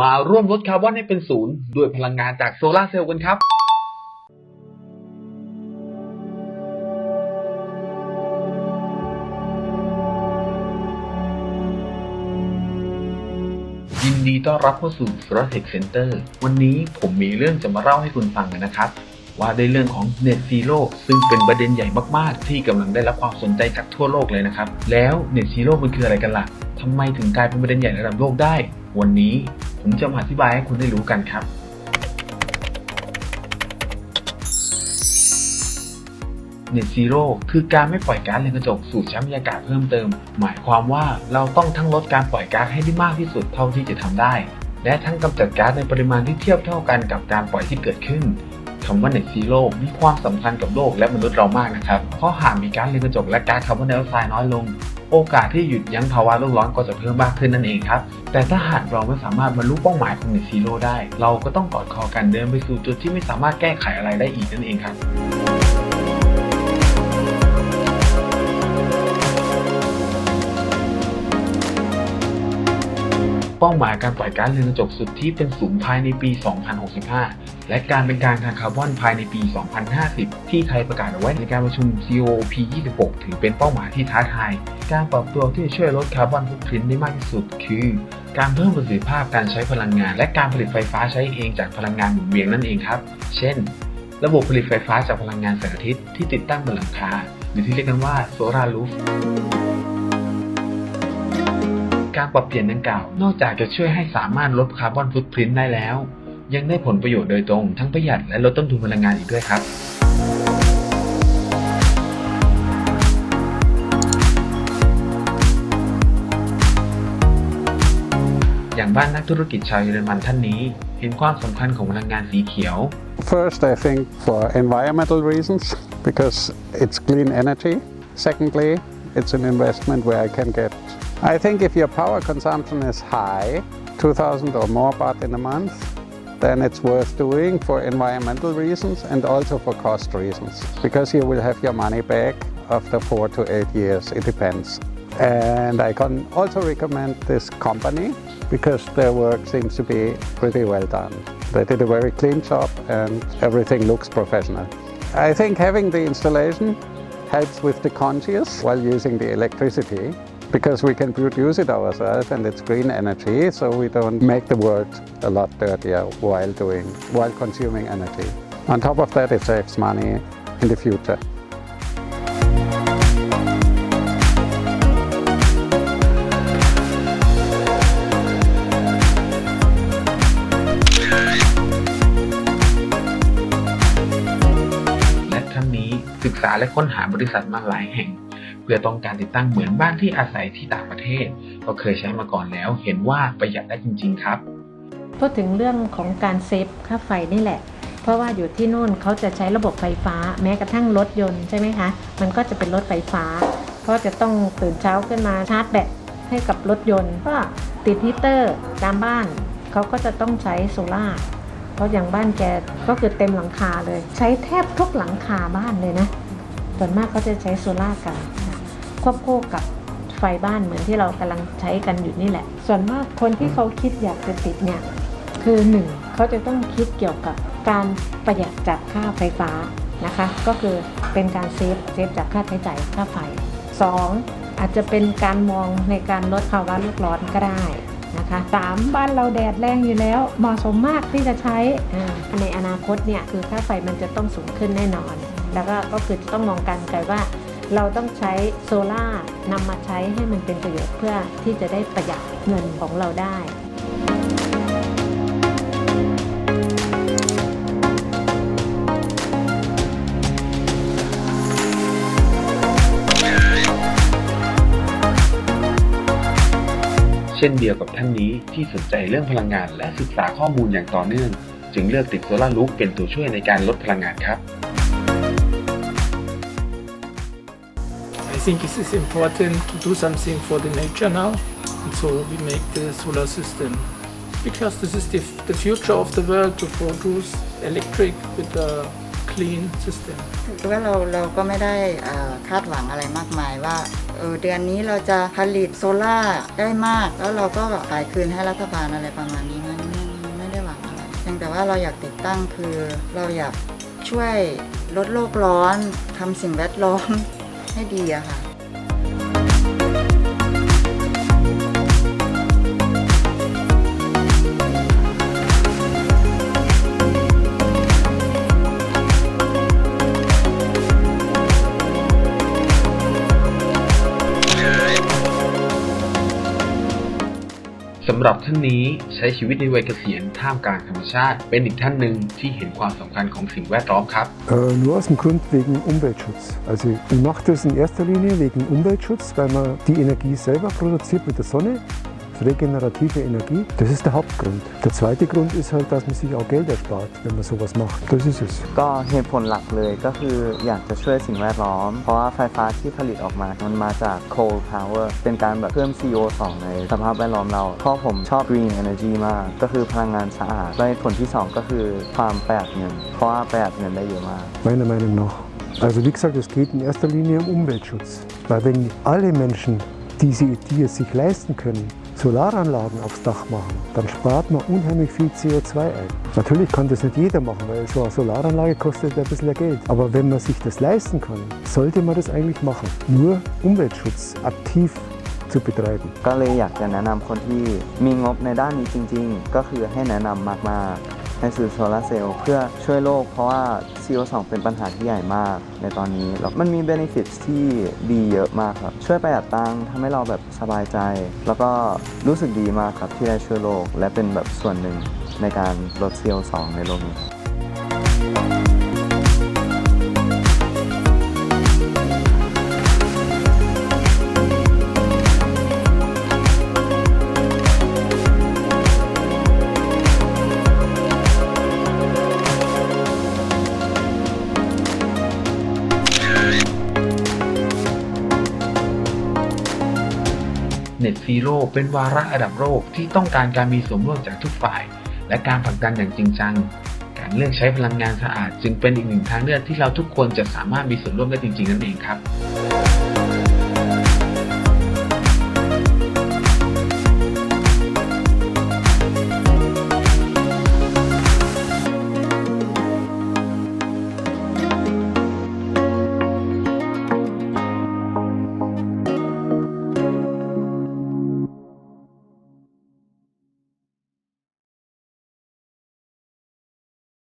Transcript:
มาร่วมลดคาร์บอนให้เป็นศูนย์ด้วยพลังงานจากโซลาร์เซลล์กันครับยินดีต้อนรับเข้าสู่ Solar Tech Center วันนี้ผมมีเรื่องจะมาเล่าให้คุณฟังกันนะครับ ว่าในเรื่องของ Net Zero ซึ่งเป็นประเด็นใหญ่มากๆ ที่กำลังได้รับความสนใจจากทั่วโลกเลยนะครับ แล้ว Net Zero มันคืออะไรกันล่ะทำไมถึงกลายเป็นประเด็นใหญ่ระดับโลกได้ วันนี้ ผมจะมาอธิบายให้คุณได้รู้กันครับ เน็ตซีโร่คือการไม่ปล่อยก๊าซเรือนกระจกสู่ชั้นบรรยากาศเพิ่มเติม หมายความว่าเราต้องทั้งลดการปล่อยก๊าซให้ได้มากที่สุดเท่าที่จะทำได้ และทั้งกำจัดก๊าซในปริมาณที่เทียบเท่ากันกับการปล่อยที่เกิดขึ้น คำว่า Net Zero มีความสำคัญกับโลกและมนุษย์เรามากนะครับ เพราะหากมีการเรือนกระจกและก๊าซคาร์บอนไดออกไซด์น้อยลง โอกาสที่หยุดยั้งภาวะโลกร้อนก็จะเพิ่มมากขึ้นนั่นเองครับ แต่ถ้าหากเราไม่สามารถบรรลุเป้าหมายของ Net Zero ได้ เราก็ต้องกอดคอกันเดินไปสู่จุดที่ไม่สามารถแก้ไขอะไรได้อีกนั่นเองครับ เป้าหมายการปล่อยก๊าซเรือนกระจกสุดที่เป็นศูนย์ภายในปี 2065 และการเป็นกลางทางคาร์บอนภายในปี 2050 ที่ไทยประกาศเอาไว้ในการประชุม COP26 ถือเป็นเป้าหมายที่ท้าทาย การปรับตัวที่จะช่วยลดคาร์บอนฟุตพิ้นได้มากที่สุด คือ การเพิ่มประสิทธิภาพการใช้พลังงาน และการผลิตไฟฟ้าใช้เองจากพลังงานหมุนเวียนนั่นเองครับ เช่น ระบบผลิตไฟฟ้าจากพลังงานแสงอาทิตย์ที่ติดตั้งบนหลังคา หรือที่เรียกกันว่าโซลารูฟ การปรับเปลี่ยนดังกล่าว นอกจากจะช่วยให้สามารถลดคาร์บอนฟุตพิ้นท์ได้แล้ว ยังได้ผลประโยชน์โดยตรง ทั้งประหยัดและลดต้นทุนพลังงานอีกด้วยครับอย่างบ้านนักธุรกิจชาวเยอรมันท่านนี้เห็นความสำคัญของพลังงานสีเขียว First, I think for environmental reasons, because it's clean energy. Secondly, it's an investment where I can get. I think if your power consumption is high, 2000 or more baht in a month, then it's worth doing for environmental reasons and also for cost reasons, because you will have your money back after four to eight years, it depends. And I can also recommend this company because their work seems to be pretty well done. They did a very clean job and everything looks professional. I think having the installation helps with the conscious while using the electricity because we can produce it ourselves and it's green energy so we don't make the world a lot dirtier while doing while consuming energy. On top of that it saves money in the future. และทั้งนี้ศึกษาและค้นหาบริษัทมาหลายแห่ง เ พื่อต้องการติดตั้งเหมือนบ้านที่อาศัยที่ต่างประเทศ ก็เคยใช้มาก่อนแล้ว เห็นว่าประหยัดได้จริง ๆ ครับพูดถึงเรื่องของการเซฟค่าไฟนี่แหละ เพราะว่าอยู่ที่นู่นเขาจะใช้ระบบไฟฟ้าแม้กระทั่งรถยนต์ใช่ไหมคะ มันก็จะเป็นรถไฟฟ้า เพราะจะต้องตื่นเช้าขึ้นมาชาร์จแบตให้กับรถยนต์ ก็ติดฮีเตอร์ตามบ้าน เขาก็จะต้องใช้โซล่าเพราะอย่างบ้านแกก็คือเต็มหลังคาเลย ใช้แทบทุกหลังคาบ้านเลยนะส่วนมากเขาจะใช้โซล่ากัน ควบคู่กับไฟบ้านเหมือนที่เรากำลังใช้กันอยู่นี่แหละ ส่วนมากคนที่เขาคิดอยากจะติดเนี่ยคือหนึ่งเขาจะต้องคิดเกี่ยวกับการประหยัดจากค่าไฟฟ้านะคะ ก็คือเป็นการเซฟเซฟจากค่าใช้จ่ายค่าไฟสองอาจจะเป็นการมองในการลดภาวะโลกร้อนก็ได้นะคะสามบ้านเราแดดแรงอยู่แล้ว เหมาะสมมากที่จะใช้ในอนาคตเนี่ยคือค่าไฟมันจะต้องสูงขึ้นแน่นอน แล้วก็ก็คือจะต้องมองการไกลว่า เราต้องใช้โซล่านำมาใช้ให้มันเป็นประโยชน์เพื่อที่จะได้ประหยัดเงินของเราได้เช่นเดียวกับท่านนี้ที่สนใจเรื่องพลังงานและศึกษาข้อมูลอย่างต่อเนื่อง จึงเลือกติดโซลารูฟเป็นตัวช่วยในการลดพลังงานครับ I think it is important to do something for the nature now. And so we make the solar system. Because this is the, the future of the world to produce electric with a clean system. ว่าเราเราก็ไม่ได้คาดหวังอะไรมากมายว่าเเดือนนี้เราจะผลิตโซล่าได้มาก แล้วเราก็ขายคืนให้รัฐบาลอะไรประมาณนี้มันไม่ได้หวังอะไรแต่ว่าเราอยากติดตั้งคือเราอยากช่วยลดโลกร้อนทำสิ่งแวดล้อม ให้ดีอะค่ะ สำหรับท่านนี้ใช้ชีวิตในวัยเกษียณท่ามกลางธรรมชาติ เป็นอีกท่านหนึ่งที่เห็นความสำคัญของสิ่งแวดล้อมครับ Äh, nur aus dem Grund wegen Umweltschutz. Also ich mache das in erster Linie wegen Umweltschutz, weil man die Energie selber produziert mit der Sonne, regenerative Energie. Das ist der Hauptgrund. Der zweite Grund ist halt, dass man sich auch Geld erspart, wenn man sowas macht. Das ist es. ก็เหตุผลหลักเลยก็คืออยากจะช่วยสิ่งแวดล้อม เพราะว่าไฟฟ้าที่ผลิตออกมา มันมาจาก coal power เป็นการแบบเพิ่ม CO2 ในสภาพแวดล้อมเรา เพราะผมชอบ green energy มาก ก็คือพลังงานสะอาดและเหตุผลที่ 2 ก็คือความประหยัดเงิน เพราะว่าประหยัดเงินได้เยอะมาก Meiner Meinung nach. Also wie gesagt, es geht in erster Linie um Umweltschutz. Weil wenn alle Menschen, die, sie, die es sich leisten können, Solaranlagen aufs Dach machen, dann spart man unheimlich viel CO2 ein. Natürlich kann das nicht jeder machen, weil so eine Solaranlage kostet ein bisschen Geld. Aber wenn man sich das leisten kann, sollte man das eigentlich machen. Nur Umweltschutz aktiv zu betreiben. ก็เลยอยากจะแนะนำคนที่มีงบในด้านนี้จริง ๆ ก็คือให้แนะนำมากๆ ให้ซื้อโซลาร์เซลล์เพื่อช่วยโลกเพราะว่า CO2 เป็นปัญหาที่ใหญ่มากในตอนนี้แล้วมันมี benefits ที่ดีเยอะมากครับ ช่วยประหยัดตังค์ทำให้เราแบบสบายใจ แล้วก็รู้สึกดีมากครับที่ได้ช่วยโลก และเป็นแบบส่วนหนึ่งในการลด CO2 ในโลกนี้ เน็ตซีโร่เป็นวาระระดับโลกที่ต้องการการมีส่วนร่วมจากทุกฝ่าย และการผลักดันอย่างจริงจัง การเลือกใช้พลังงานสะอาด จึงเป็นอีกหนึ่งทางเลือกที่เราทุกคนจะสามารถมีส่วนร่วมได้จริงๆนั่นเองครับ